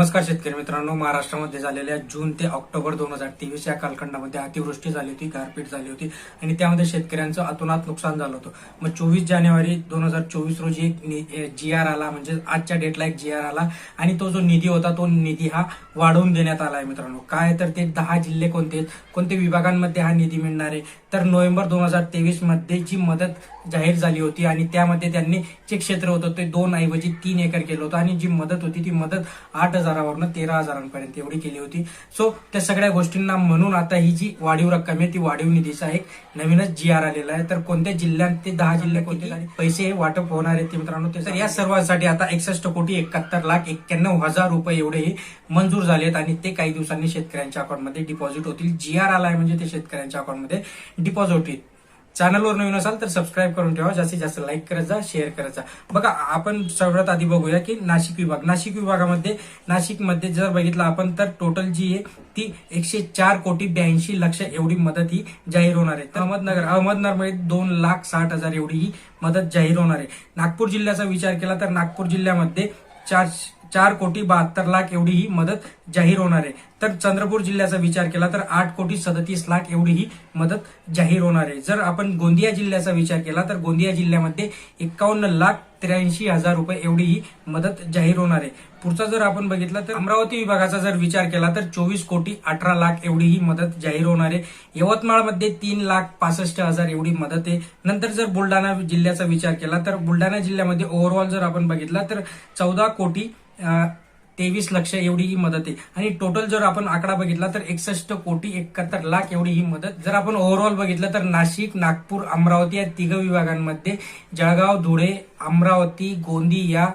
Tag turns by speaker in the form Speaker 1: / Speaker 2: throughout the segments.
Speaker 1: नमस्कार शेतकरी मित्रांनो. महाराष्ट्रामध्ये झालेल्या जून ते ऑक्टोबर दोन हजार तेवीस या कालखंडामध्ये अतिवृष्टी झाली होती गारपीट झाली होती आणि त्यामध्ये शेतकऱ्यांचं अतोनात नुकसान झालं होतं. मग चोवीस जानेवारी दोन हजार चोवीस रोजी एक जी आर आला म्हणजे आजच्या डेटला एक जी आर आला आणि तो जो निधी होता तो निधी हा वाढवून देण्यात आला आहे मित्रांनो. काय तर ते दहा जिल्हे कोणते कोणते कोणत्या विभागांमध्ये हा निधी मिळणार आहे? तर नोव्हेंबर दोन हजार तेवीसमध्ये जी मदत जाहीर झाली होती आणि त्यामध्ये त्यांनी जे क्षेत्र होतं ते दोन ऐवजी तीन एकर केलं होतं आणि जी मदत होती ती मदत आठ हजारावरनं तेरा हजारांपर्यंत एवढी केली होती. सो त्या सगळ्या गोष्टींना म्हणून आता ही जी वाढीव रक्कम आहे ती वाढीव निधीचा एक नवीनच जी आर आलेला आहे. तर कोणत्या जिल्ह्यात ते दहा जिल्हे कोणते पैसे हे वाटप होणार आहेत ते मित्रांनो. तर या सर्वांसाठी आता एकसष्ट कोटी एकाहत्तर लाख एक्क्याण्णव हजार रुपये एवढे हे मंजूर झालेत आणि ते काही दिवसांनी शेतकऱ्यांच्या अकाउंटमध्ये डिपॉझिट होतील. जी आर आलाय म्हणजे ते शेतकऱ्यांच्या अकाउंटमध्ये डिपॉझिट होईल चॅनलवर नवीन असाल तर सबस्क्राईब करून ठेवा. जास्तीत जास्त लाईक करत जा शेअर करत जा. बघा आपण सर्वात आधी बघूया की नाशिक विभाग. नाशिक विभागामध्ये नाशिकमध्ये जर बघितलं आपण तर टोटल जी आहे ती एकशे चार कोटी ब्याऐंशी लक्ष एवढी मदत ही जाहीर होणार आहे. अहमदनगर अहमदनगरमध्ये दोन लाख साठ हजार एवढी ही मदत जाहीर होणार आहे. नागपूर जिल्ह्याचा विचार केला तर नागपूर जिल्ह्यामध्ये चार चार कोटी बहात्तर लाख एवढी ही मदत जाहीर होणार आहे. तर चंद्रपूर जिल्ह्याचा विचार केला तर आठ कोटी सदतीस लाख एवढी ही मदत जाहीर होणार आहे. जर आपण गोंदिया जिल्ह्याचा विचार केला तर गोंदिया जिल्ह्यामध्ये एकावन्न लाख त्र्याऐंशी हजार रुपये एवढी ही मदत जाहीर होणार आहे. पुढचा जर आपण बघितलं तर अमरावती विभागाचा जर विचार केला तर चोवीस कोटी अठरा लाख एवढी ही मदत जाहीर होणार आहे. यवतमाळमध्ये तीन लाख पासष्ट हजार एवढी मदत आहे. नंतर जर बुलढाणा जिल्ह्याचा विचार केला तर बुलढाणा जिल्ह्यामध्ये ओव्हरऑल जर आपण बघितला तर चौदा कोटी तेवीस लक्ष एवढी ही मदत आहे. आणि टोटल जर आपण आकडा बघितला तर एकसष्ट कोटी एकाहत्तर लाख एवढी ही मदत. जर आपण ओव्हरऑल बघितलं तर नाशिक नागपूर अमरावती या तिघ विभागांमध्ये जळगाव धुळे अमरावती गोंदिया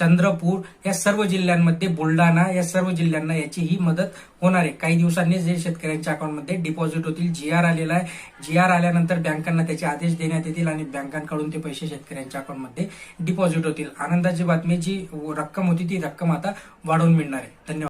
Speaker 1: चंद्रपूर या सर्व जिल्ह्यांमध्ये बुलढाणा या सर्व जिल्ह्यांना याची ही मदत होणार आहे. काही दिवसांनी जे शेतकऱ्यांच्या अकाउंटमध्ये डिपॉझिट होतील. जी आर आलेला आहे. जी आर आल्यानंतर बँकांना त्याचे आदेश देण्यात येतील आणि बँकांकडून ते पैसे शेतकऱ्यांच्या अकाउंटमध्ये डिपॉझिट होतील. आनंदाची बातमी जी रक्कम होती ती रक्कम आता वाढवून मिळणार आहे. धन्यवाद.